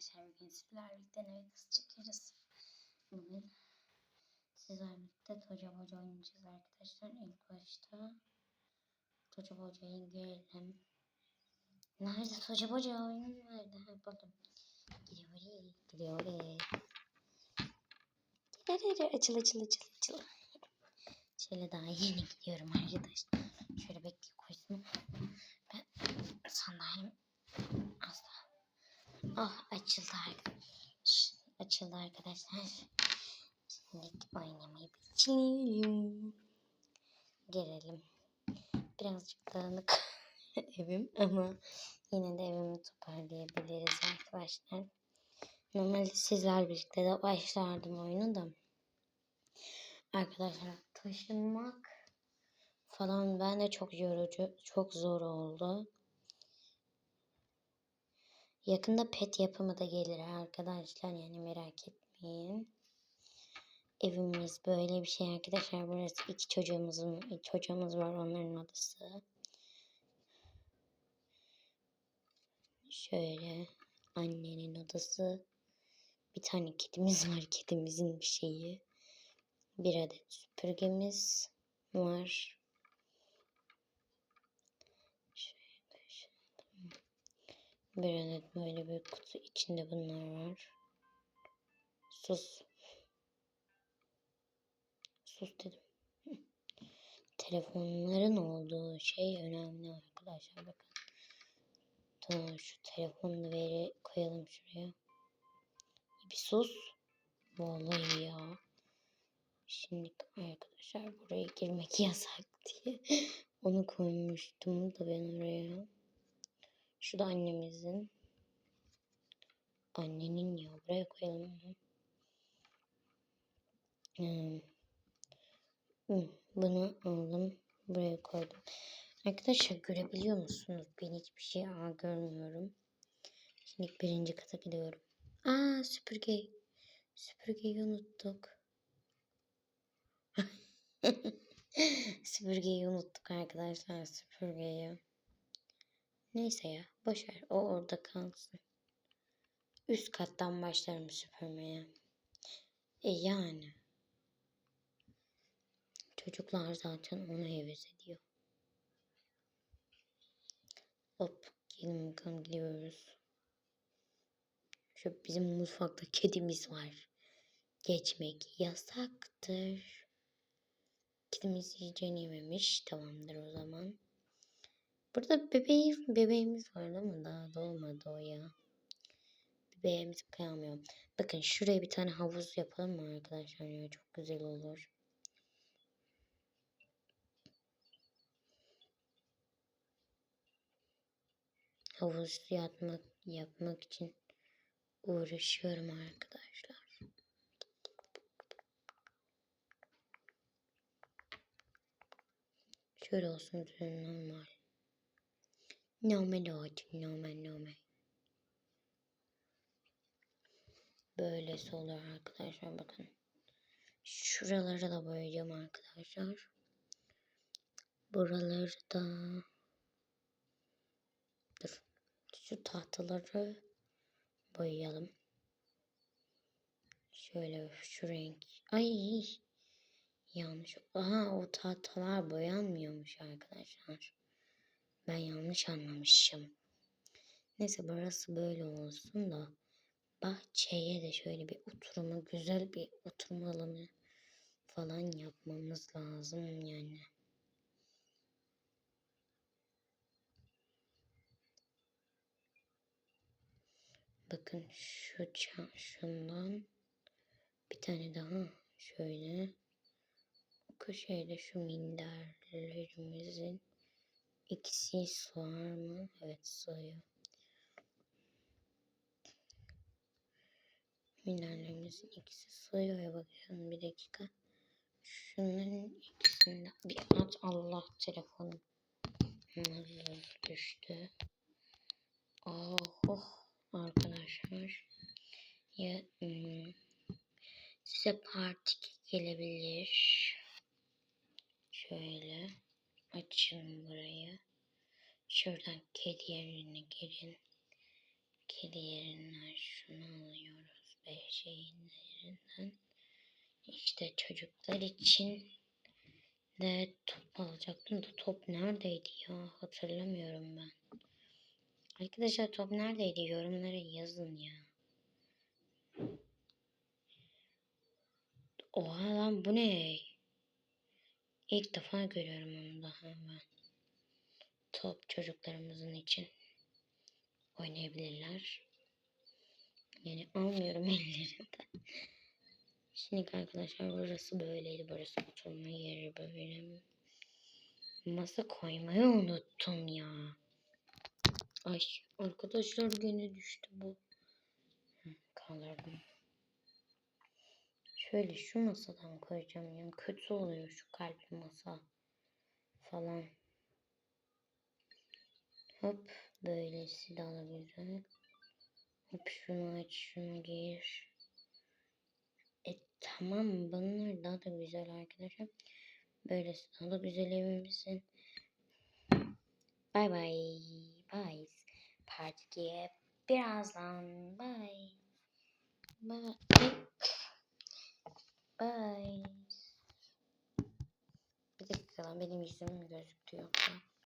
arkadaşlar bugün sizlerle birlikte videosu çekeriz. Bugün sizlerle birlikte Toca Boca oynayacağız arkadaşlar. İlk başta Toca Boca'ya girelim. Nerede Toca Boca oyunu nerede? Ha, buldum. Gidiyor oraya, gidiyor oraya. Gidiyor oraya. Açıl açıl açıl açıl. Şöyle daha yeni gidiyorum arkadaşlar. Şöyle bekle koysun. Ben sandalyem az daha. Açıldı arkadaşlar. Açıldı arkadaşlar. Şimdi oynamayı bitirelim. Gelelim. Birazcık dağınık evim ama yine de evimi toparlayabiliriz arkadaşlar. Normalde sizler birlikte de başlardım oyunu da. Arkadaşlar taşınmak falan ben de çok yorucu, çok zor oldu. Yakında pet yapımı da gelir arkadaşlar yani merak etmeyin. Evimiz böyle bir şey arkadaşlar. Burası iki çocuğumuzun çocuğumuz var onların odası. Şöyle annenin odası. Bir tane kedimiz var. Kedimizin bir şeyi. Bir adet süpürgemiz var. Şöyle, şöyle. Bir adet böyle bir kutu içinde bunlar var. Sus. Sus dedim. Telefonların olduğu şey önemli arkadaşlar bakın. Tamam şu telefonu veri koyalım şuraya. Bir sus. Vallahi ya. Şimdi arkadaşlar buraya girmek yasak diye onu koymuştum da ben oraya. Şu da annemizin. Annenin ya buraya koyalım onu. Hmm. Hmm, Bunu aldım. Buraya koydum. Arkadaşlar görebiliyor musunuz? Ben hiçbir şey aa, görmüyorum. Şimdi birinci kata gidiyorum. Aa süpürge. Süpürgeyi unuttuk. süpürgeyi unuttuk arkadaşlar süpürgeyi. Neyse ya boş ver o orada kalsın. Üst kattan başlarım süpürmeye. E yani. Çocuklar zaten onu heves ediyor. Hop gelin bakalım gidiyoruz. Şu bizim mutfakta kedimiz var. Geçmek yasaktır. Kedimiz yiyeceğini yememiş. Tamamdır o zaman. Burada bebeği, bebeğimiz vardı ama daha doğmadı o ya. Bebeğimizi kıyamıyorum. Bakın şuraya bir tane havuz yapalım mı arkadaşlar ya? Çok güzel olur. Havuz yapmak, yapmak için uğraşıyorum arkadaşlar. Şöyle olsun normal. Normal olsun normal normal. Böylesi olur arkadaşlar bakın. Şuraları da boyayacağım arkadaşlar. Buraları da dur. Şu tahtaları boyayalım. Şöyle şu renk. Ay yanlış. Aha o tahtalar boyanmıyormuş arkadaşlar. Ben yanlış anlamışım. Neyse burası böyle olsun da bahçeye de şöyle bir oturma güzel bir oturma alanı falan yapmamız lazım yani. Bakın şu şundan bir tane daha şöyle o köşede şu minderlerimizin ikisi sığar mı? Evet sığıyor. Minderlerimizin ikisi sığıyor ya bakın bir dakika. Şunların ikisini bir at Allah telefonum. Nasıl düştü. Oh, oh arkadaşlar. Ya hmm, size parti gelebilir. Şöyle açın burayı. Şuradan kedi yerine girin. Kedi yerinden şunu alıyoruz. B şeyin yerinden. İşte çocuklar için de top alacaktım da top neredeydi ya? Hatırlamıyorum ben. Arkadaşlar top neredeydi? Yorumlara yazın ya. Oha lan bu ne? İlk defa görüyorum onu daha ben. Top çocuklarımızın için oynayabilirler. Yani almıyorum ellerinden. Şimdi arkadaşlar burası böyleydi. Burası oturma yeri böyle. Masa koymayı unuttum ya. Ay arkadaşlar gene düştü bu. Hı, Kaldırdım. Şöyle şu masadan koyacağım ya. Kötü oluyor şu kalpli masa falan. Hop böylesi daha güzel. Hop şunu aç şunu gir. E tamam bunlar daha da güzel arkadaşlar. Böylesi daha da güzel evimizin. Bay bay. Bay. Partiye birazdan. Bay. Bay. Bay. Bir dakika lan benim yüzüm gözüktü yoksa.